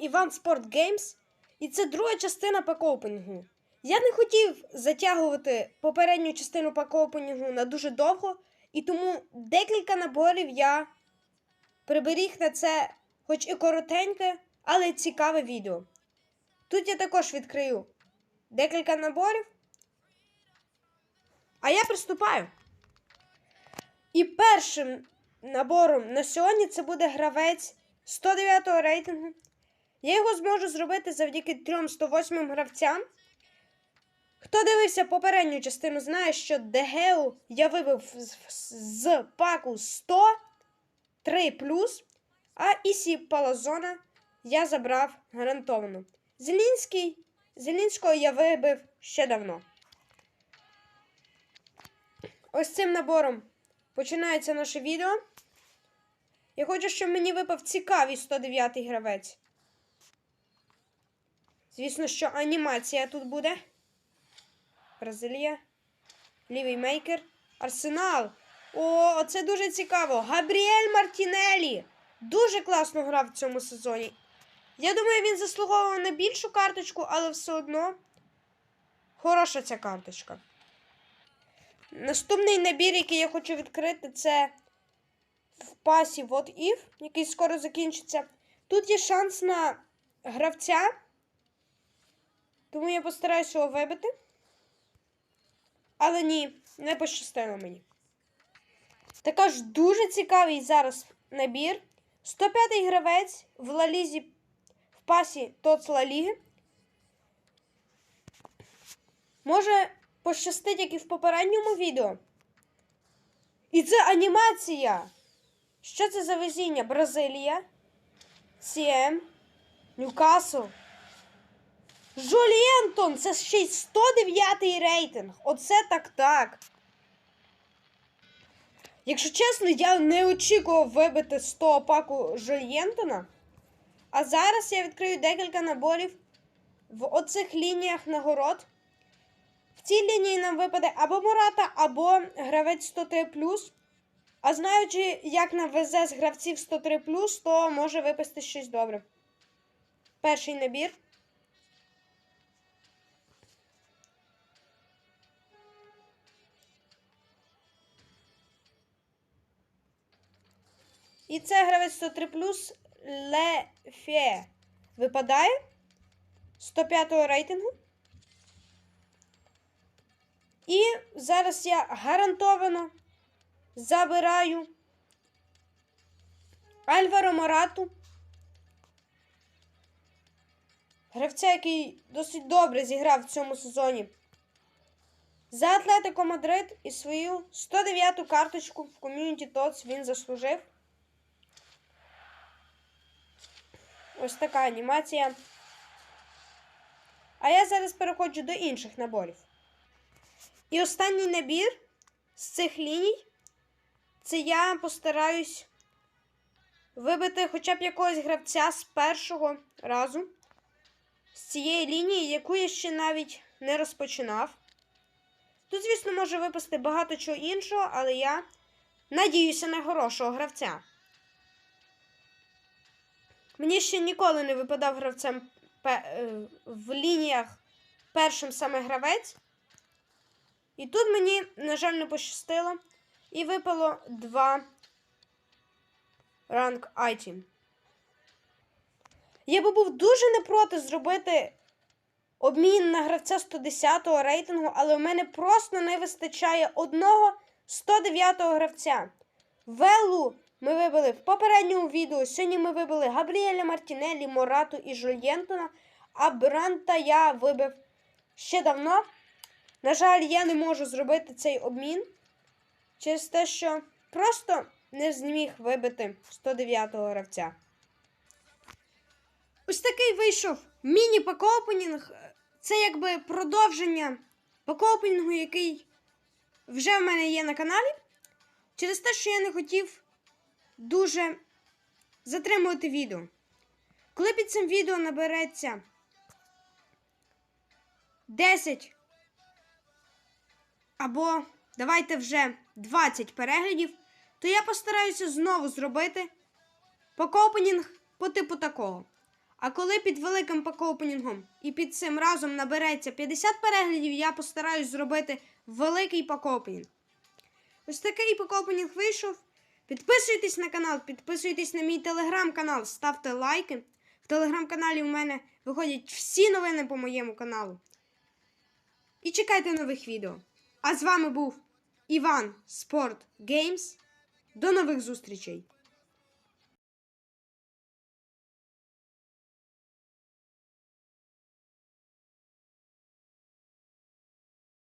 Іван Спорт Геймс, і це друга частина пакоупінгу. Я не хотів затягувати попередню частину пакоупінгу на дуже довго, і тому декілька наборів я приберіг на це, хоч і коротеньке, але цікаве відео. Тут я також відкрию декілька наборів. А я приступаю. І першим набором на сьогодні це буде гравець 109 рейтингу. Я його зможу зробити завдяки трьом 108 гравцям. Хто дивився попередню частину, знає, що Дегеу я вибив з, паку 100 3 а Ісі Палазона я забрав гарантовано. Зелінський, Зелінського я вибив ще давно. Ось цим набором починається наше відео. Я хочу, щоб мені випав цікавий 109 гравець. Звісно, що анімація тут буде. Бразилія. Лівий мейкер. Арсенал. О, це дуже цікаво. Габріель Мартінелі. Дуже класно грав в цьому сезоні. Я думаю, він заслуговував на більшу карточку, але все одно хороша ця карточка. Наступний набір, який я хочу відкрити, це в пасі What If, який скоро закінчиться. Тут є шанс на гравця, тому я постараюся його вибити. Але ні, не пощастило мені. Також дуже цікавий зараз набір. 105-й гравець в Лалізі в пасі ТОЦ Ла Ліги. Може пощастить, як і в попередньому відео. І це анімація. Що це за везіння? Бразилія, Сіем, Ньюкасл. Жолієнтон! Це ще й 109 рейтинг. Оце так так. Якщо чесно, я не очікував вибити 100 паку Жольєнтона. А зараз я відкрию декілька наборів в оцих лініях нагород. В цій лінії нам випаде або Мурата, або гравець 103. А знаючи, як нам везе з гравців 103, то може випасти щось добре. Перший набір. І це гравець 103 плюс Лефе. Випадає 105 рейтингу. І зараз я гарантовано забираю Альваро Морату. Гравця, який досить добре зіграв в цьому сезоні. За Атлетико Мадрид і свою 109-ту карточку в ком'юніті ТОЦ він заслужив. Ось така анімація. А я зараз переходжу до інших наборів. І останній набір з цих ліній це я постараюсь вибити хоча б якогось гравця з першого разу. З цієї лінії, яку я ще навіть не розпочинав. Тут, звісно, може випасти багато чого іншого, але я надіюся на хорошого гравця. Мені ще ніколи не випадав гравцем в лініях першим саме гравець. І тут мені, на жаль, не пощастило. І випало два ранг айтім. Я би був дуже не проти зробити обмін на гравця 110 го рейтингу, але в мене просто не вистачає одного 109 го гравця. Велу ми вибили в попередньому відео. Сьогодні ми вибили Габріеля Мартінеллі, Морату і Жульєнтона, а Бранта я вибив ще давно. На жаль, я не можу зробити цей обмін через те, що просто не зміг вибити 109-го гравця. Ось такий вийшов міні-пакоупенінг. Це якби продовження пакоупенінгу, який вже в мене є на каналі. Через те, що я не хотів дуже затримувати відео. Коли під цим відео набереться 10 або давайте вже 20 переглядів, то я постараюся знову зробити покопенінг по типу такого. А коли під великим пакоупенінгом і під цим разом набереться 50 переглядів, я постараюсь зробити великий пакоупенінг. Ось такий пакоупенінг вийшов. Підписуйтесь на канал, підписуйтесь на мій телеграм-канал, ставте лайки. В телеграм-каналі у мене виходять всі новини по моєму каналу. І чекайте нових відео. А з вами був Іван Спорт Геймс. До нових зустрічей!